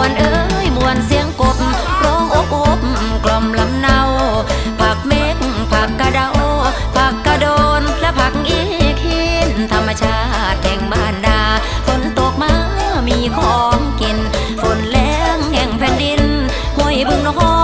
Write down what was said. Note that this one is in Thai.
วนเอ้ยมวนเสียงกบร้องอบอบกล่อมลำเนาผักเมกผักกระเดาผักกระโดนและผักอีกินธรรมชาติแห่งบ้านดาฝนตกมามีของกินฝนแรงแห่งแผ่นดินห้วยบึงน้อง